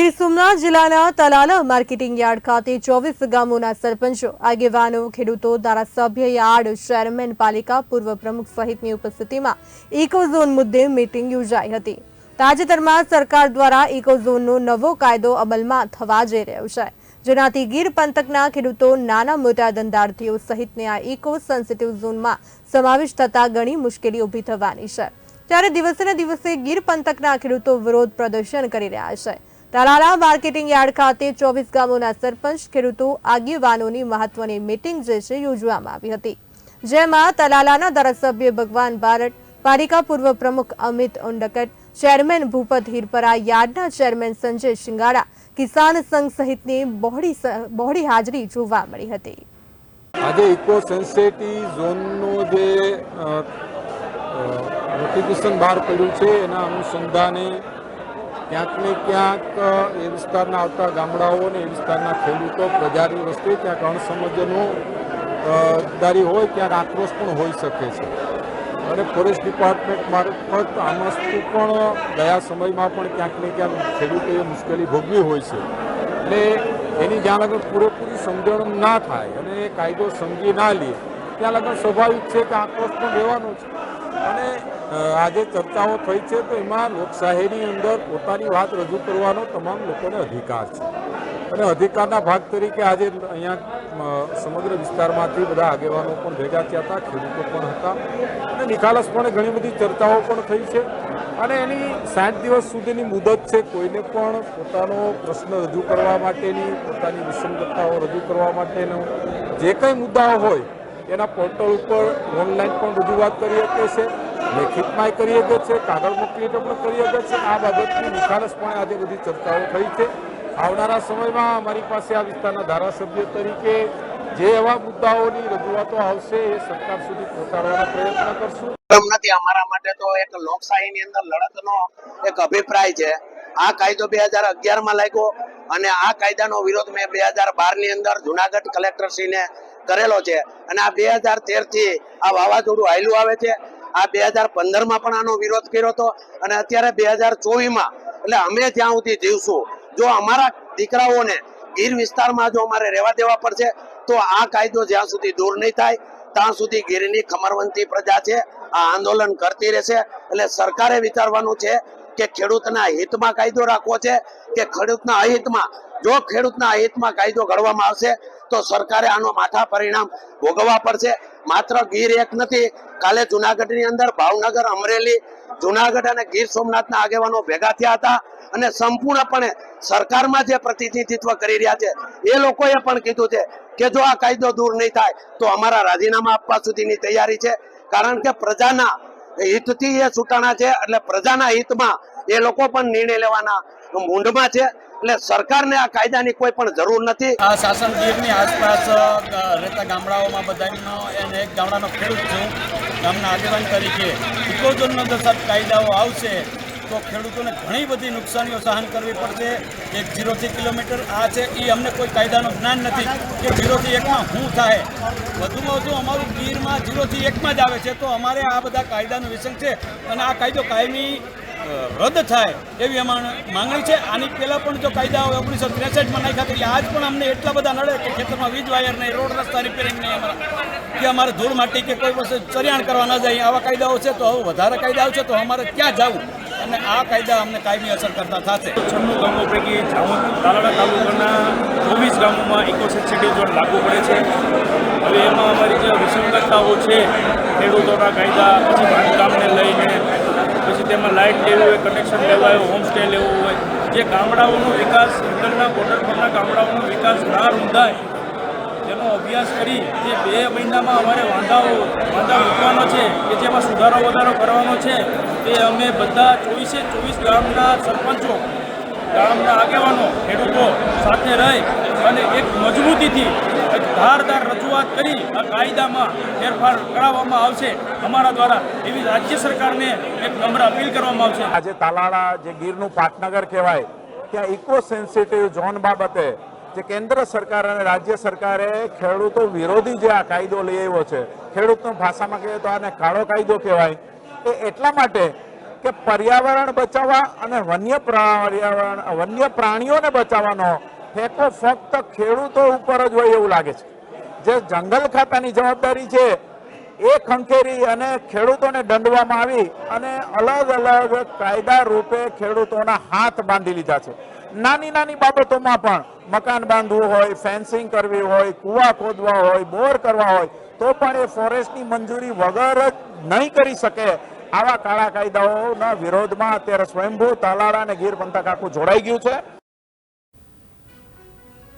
ગીર સોમનાથ જિલ્લાના Talala marketing yard ખાતે ચોવીસ ગામોના સરપંચો, આગેવાનો, ખેડૂતો, ધારાસભ્ય, યાર્ડ ચેરમેન, પાલિકા પૂર્વ પ્રમુખ સહિતની ઉપસ્થિતિમાં ઇકોઝોન મુદ્દે મીટિંગ યોજાઈ હતી. તાજેતરમાં સરકાર દ્વારા ઇકોઝોનનો નવો કાયદો અમલમાં થવા જઈ રહ્યો છે. જેનાથી ગીર પંથકના ખેડૂતો, નાના મોટા ધંધાર્થીઓ સહિતને આ ઇકો સેન્સિટિવ ઝોનમાં સમાવેશ થતા ઘણી મુશ્કેલી ઊભી થવાની છે. ત્યારે દિવસે ને દિવસે ગીર પંથકના ખેડૂતો વિરોધ પ્રદર્શન કરી રહ્યા છે. તાલાલા માર્કેટિંગ યાર્ડ ખાતે ચોવીસ ગામોના સરપંચ, ખેડૂતો, આગેવાનોની મહત્વની મીટિંગ જે છે યોજવામાં આવી હતી. જેમાં તલાલાના ધારાસભ્ય ભગવાન બારટ પાલિકા પૂર્વ પ્રમુખ અમિત ઉંડકટ, ચેરમેન ભૂપત હિરપરા, યાર્ડના ચેરમેન સંજય શિંગાડા, કિસાન સંઘ સહિતની બહોળી બહોળી હાજરી જોવા મળી હતી. આજે ઇકો સેન્સિટી ઝોનનું જે નોટિફિકેશન બહાર પડ્યું છે, એના અનુસંધાને ક્યાંક ને ક્યાંક એ વિસ્તારના આવતા ગામડાઓ અને એ વિસ્તારના ખેડૂતો પ્રજાની વસ્તુ ક્યાંક સમજનું દારી હોય ત્યાં આક્રોશ પણ હોઈ શકે છે. અને ફોરેસ્ટ ડિપાર્ટમેન્ટ મારફત આ વસ્તુ પણ ગયા સમયમાં પણ ક્યાંક ને ક્યાંક ખેડૂતોએ મુશ્કેલી ભોગવી હોય છે. એટલે એની જ્યાં લગન પૂરેપૂરી સમજણ ના થાય અને કાયદો સમજી ના લે, ત્યાં લગન સ્વાભાવિક છે કે આક્રોશ પણ રહેવાનો છે. અને આજે ચર્ચાઓ થઈ છે તો એમાં લોકશાહીની અંદર પોતાની વાત રજૂ કરવાનો તમામ લોકોને અધિકાર છે. અને અધિકારના ભાગ તરીકે આજે અહીંયા સમગ્ર વિસ્તારમાંથી બધા આગેવાનો પણ ભેગા થયા હતા, ખેડૂતો પણ હતા. અને નિખાલસપણે ઘણી બધી ચર્ચાઓ પણ થઈ છે. અને એની સાઠ દિવસ સુધીની મુદત છે કોઈને પણ પોતાનો પ્રશ્ન રજૂ કરવા માટેની, પોતાની વિસંગતતાઓ રજૂ કરવા માટેનો. જે કંઈ મુદ્દાઓ હોય એના પોર્ટલ ઉપર ઓનલાઈન પણ રજૂઆત કરી શકે છે લેખિતમાંય કરી શકે છે કાગળ મોકલીને પણ કરી શકે છે આ બાબતની નિખાલસપણે આજે બધી ચર્ચાઓ થઈ છે. આવનારા સમયમાં અમારી પાસે આ વિસ્તારના ધારાસભ્ય તરીકે જે એવા મુદ્દાઓની રજૂઆતો આવશે એ સરકાર સુધી પહોંચાડવાનો પ્રયત્ન કરશું. નથી. અમારા માટે તો એક લોકશાહીની અંદર લડતનો એક અભિપ્રાય છે. આ કાયદો બે હજાર અગિયારમાં લાગ્યો અને આ કાયદાનો વિરોધ મેં બે હજાર બારની અંદર જુનાગઢ કલેક્ટરશ્રીને કરેલો છે. અને આ બે હજાર તેરથી આ વાવાઝોડું હાયલું આવે છે. આ બે હજાર પંદરમાં પણ આનો વિરોધ કર્યો હતો. અને અત્યારે બે હજાર ચોવીસમાં, એટલે અમે જ્યાં સુધી જીવશું, જો અમારા દીકરાઓને ગીર વિસ્તારમાં જો અમારે રહેવા દેવા પડશે, તો આ કાયદો જ્યાં સુધી દૂર નહીં થાય, ત્યાં સુધી ગીરની ખમરવંતી પ્રજા છે, આ આંદોલન કરતી રહેશે. એટલે સરકારે વિચારવાનું છે કે ખેડૂતના હિતમાં કાયદો રાખવો છે, કે ખેડૂતના અહિતમાં, જો ખેડૂતના અહિતમાં કાયદો ઘડવામાં આવશે તો સરકારે આનો માઠા પરિણામ ભોગવવા પડશે. માત્ર ગીર એક નથી, કાલે જુનાગઢની અંદર ભાવનગર, અમરેલી, જુનાગઢ અને ગીર સોમનાથના આગેવાનો ભેગા થયા હતા અને સંપૂર્ણપણે સરકારમાં જે પ્રતિનિધિત્વ કરી રહ્યા છે, એ લોકોએ પણ કીધું છે કે જો આ કાયદો દૂર નહીં થાય, તો અમારા રાજીનામા આપવા સુધીની તૈયારી છે. કારણ કે પ્રજાના હિતથી એ છૂટાણા છે, એટલે પ્રજાના હિતમાં એ લોકો પણ નિર્ણય લેવાના મૂંઢમાં છે. એટલે સરકારને આ કાયદાની કોઈ પણ જરૂર નથી. આ શાસન ગીરની આસપાસ રહેતા ગામડાઓમાં બધાનો અને એક ગામડાનો ખેડૂત છું, ગામના આગેવાન તરીકે. ઇકોઝોનનો જો કાયદાઓ આવશે, તો ખેડૂતોને ઘણી બધી નુકસાનીઓ સહન કરવી પડશે. એક જીરોથી કિલોમીટર આ છે એ અમને કોઈ કાયદાનું જ્ઞાન નથી કે જીરોથી એકમાં શું થાય. વધુમાં વધુ અમારું ગીરમાં જીરોથી એકમાં જ આવે છે, તો અમારે આ બધા કાયદાનું વિષય છે. અને આ કાયદો કાયમી રદ થાય એવી અમારી માંગણી છે. આની પહેલાં પણ જો કાયદાઓ ઓગણીસો ત્રેસઠમાં નાખ્યા તો આજ પણ અમને એટલા બધા નડે કે ખેતરમાં વીજ વાયર નહીં, રોડ રસ્તા રિપેરિંગ નહીં અમારા. કે અમારે ધૂળ માટી કે કોઈ વસ્તુ ચરિયાણ કરવા ન જાય, આવા કાયદાઓ છે તો હવે વધારે કાયદાઓ છે તો અમારે ક્યાં જવું? અને આ કાયદા અમને કાયમી અસર કરતા થશે. છન્નું ગામો પૈકી જામોદ તાલાડા તાલુકાના ચોવીસ ગામોમાં ઇકો સેન્સિટિવ ઝોન લાગુ પડે છે. હવે એમાં અમારી જે વિસંગતતાઓ છે, ખેડૂતોના કાયદા, પછી લાઇટ લેવી હોય કનેક્શન લેવા હોય હોમસ્ટે લેવું હોય, જે ગામડાઓનો વિકાસ અંદરના બોર્ડર પરના ગામડાઓનો વિકાસ ના રૂંધાય, તેનો અભ્યાસ કરી જે બે મહિનામાં અમારે વાંધાઓ, વાંધા મૂકવાનો છે, કે જેમાં સુધારો વધારો કરવાનો છે, તે અમે બધા ચોવીસે ચોવીસ ગામના સરપંચો, ગામના આગેવાનો, ખેડૂતો સાથે રહી અને એક મજબૂતીથી એક ધારદાર રજૂઆત કરી આ કાયદામાં ફેરફાર કરાવવામાં આવશે. અમારા દ્વારા એવી રાજ્ય સરકારને એક નમ્ર અપીલ કરવામાં આવશે. આજે તાલાળા, જે ગીરનું પાટનગર કહેવાય, ત્યાં ઇકો સેન્સિટિવ ઝોન બાબતે જે કેન્દ્ર સરકાર અને રાજ્ય સરકારે ખેડૂતો વિરોધી જે આ કાયદો લઈ આવ્યો છે, ખેડૂતનો ભાષામાં કહીએ તો આને કાળો કાયદો કહેવાય, એ એટલા માટે કે પર્યાવરણ બચાવવા અને વન્ય પર્યાવરણ, વન્ય પ્રાણીઓને બચાવવાનો ઠેકો ફક્ત ખેડૂતો ઉપર જ હોય એવું લાગે છે. જે જંગલ ખાતાની જવાબદારી છે, એ ખંખેરી અને ખેડૂતોને દંડવામાં આવી અને અલગ અલગ કાયદા રૂપે ખેડૂતોના હાથ બાંધી લીધા છે. નાની નાની બાબતોમાં પણ મકાન બાંધવું હોય, ફેન્સિંગ કરવી હોય, કૂવા ખોદવા હોય, બોર કરવા હોય, તો પણ એ ફોરેસ્ટની મંજૂરી વગર જ નહીં કરી શકે આવા કાળા કાયદાઓના વિરોધમાં અત્યારે સ્વયંભૂ તાલાળા અને ગીર પંથક આખું જોડાઈ ગયું છે.